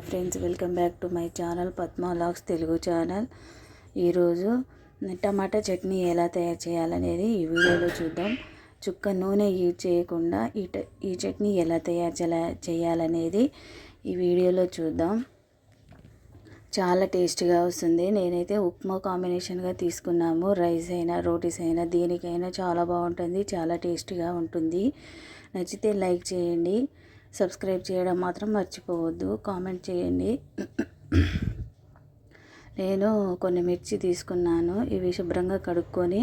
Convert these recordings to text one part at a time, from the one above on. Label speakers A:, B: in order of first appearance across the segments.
A: Friends welcome back to my channel Padma logs Telugu channel. ఈరోజు టమాటా చట్నీ ఎలా తయారు చేయాలనేది ఈ వీడియోలో చూద్దాం. చుక్క నూనె యూజ్ చేయకుండా ఈ ఈ చట్నీ ఎలా తయారు చేయాలనేది ఈ వీడియోలో చూద్దాం. చాలా టేస్ట్గా వస్తుంది. నేనైతే ఉప్మా కాంబినేషన్గా తీసుకున్నాము. రైస్ అయినా రోటీస్ అయినా దేనికైనా చాలా బాగుంటుంది చాలా టేస్టీగా ఉంటుంది. నచ్చితే లైక్ చేయండి. సబ్స్క్రైబ్ చేయడం మాత్రం మర్చిపోవద్దు. కామెంట్ చేయండి. నేను కొన్ని మిర్చి తీసుకున్నాను. ఇవి శుభ్రంగా కడుక్కొని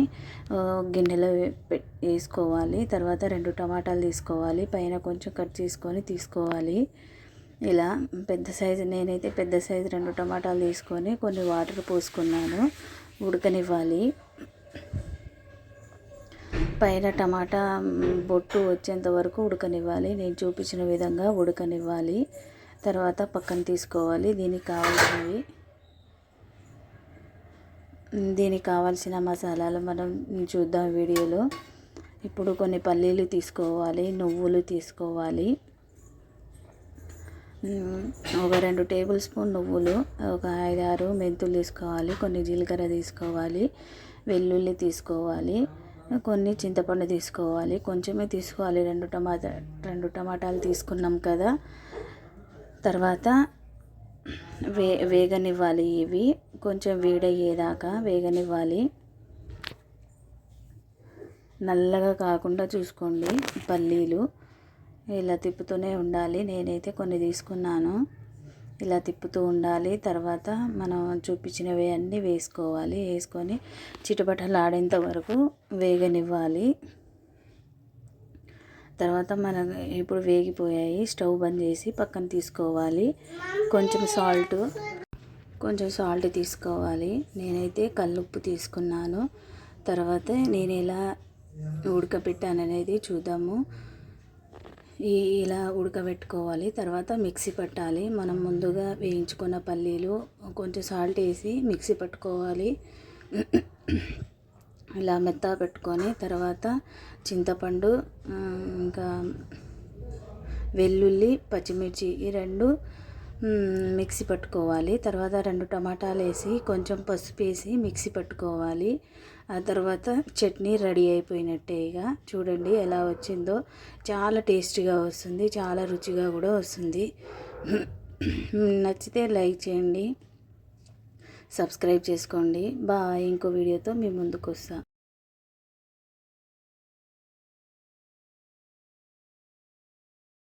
A: గిన్నెలో వేసుకోవాలి. తర్వాత రెండు టమాటాలు తీసుకోవాలి. పైన కొంచెం కట్ చేసుకొని తీసుకోవాలి. ఇలా పెద్ద సైజు నేనైతే పెద్ద సైజు రెండు టమాటాలు తీసుకొని కొన్ని వాటర్ పోసుకున్నాను. ఉడకనివ్వాలి. పైన టమాటా బొట్టు వచ్చేంత వరకు ఉడకనివ్వాలి. నేను చూపించిన విధంగా ఉడకనివ్వాలి. తర్వాత పక్కన తీసుకోవాలి. దీనికి కావాల్సినవి దీనికి కావాల్సిన మసాలాలు మనం చూద్దాం వీడియోలో. ఇప్పుడు కొన్ని పల్లీలు తీసుకోవాలి నువ్వులు తీసుకోవాలి. ఒక రెండు టేబుల్ స్పూన్ నువ్వులు ఒక ఐదు ఆరు మెంతులు తీసుకోవాలి కొన్ని జీలకర్ర తీసుకోవాలి వెల్లుల్లి తీసుకోవాలి. కొన్ని చింతపండు తీసుకోవాలి కొంచెమే తీసుకోవాలి. రెండు టమాటా రెండు టమాటాలు తీసుకున్నాం కదా. తర్వాత వే వేగనివ్వాలి ఇవి. కొంచెం వేడయ్యేదాకా వేగనివ్వాలి. నల్లగా కాకుండా చూసుకోండి పల్లీలు. ఇలా తిప్పుతూనే ఉండాలి. నేనైతే కొన్ని తీసుకున్నాను. ఇలా తిప్పుతూ ఉండాలి. తర్వాత మనం చూపించినవి అన్నీ వేసుకోవాలి. వేసుకొని చిటపటలాడేంత వరకు వేగనివ్వాలి. తర్వాత మనం ఇప్పుడు వేగిపోయాయి. స్టవ్ బంద్ చేసి పక్కన తీసుకోవాలి. కొంచెం సాల్ట్ కొంచెం సాల్ట్ తీసుకోవాలి. నేనైతే కల్లుప్పు తీసుకున్నాను. తర్వాత నేను ఎలా ఉడకబెట్టాను అనేది చూద్దాము. ఈ ఇలా ఉడకబెట్టుకోవాలి. తర్వాత మిక్సీ పట్టాలి. మనం ముందుగా వేయించుకున్న పల్లీలు కొంచెం సాల్ట్ వేసి మిక్సీ పట్టుకోవాలి. ఇలా మెత్తగా పెట్టుకొని తర్వాత చింతపండు ఇంకా వెల్లుల్లి పచ్చిమిర్చి ఈ రెండు మిక్సీ పట్టుకోవాలి. తర్వాత రెండు టమాటాలు వేసి కొంచెం పసుపు వేసి మిక్సీ పట్టుకోవాలి. ఆ తర్వాత చట్నీ రెడీ అయిపోయినట్టే ఇక. చూడండి ఎలా వచ్చిందో. చాలా టేస్టీగా వస్తుంది. చాలా రుచిగా కూడా వస్తుంది. నచ్చితే లైక్ చేయండి. సబ్స్క్రైబ్ చేసుకోండి. బాయ్. ఇంకో వీడియోతో మీ ముందుకు వస్తాను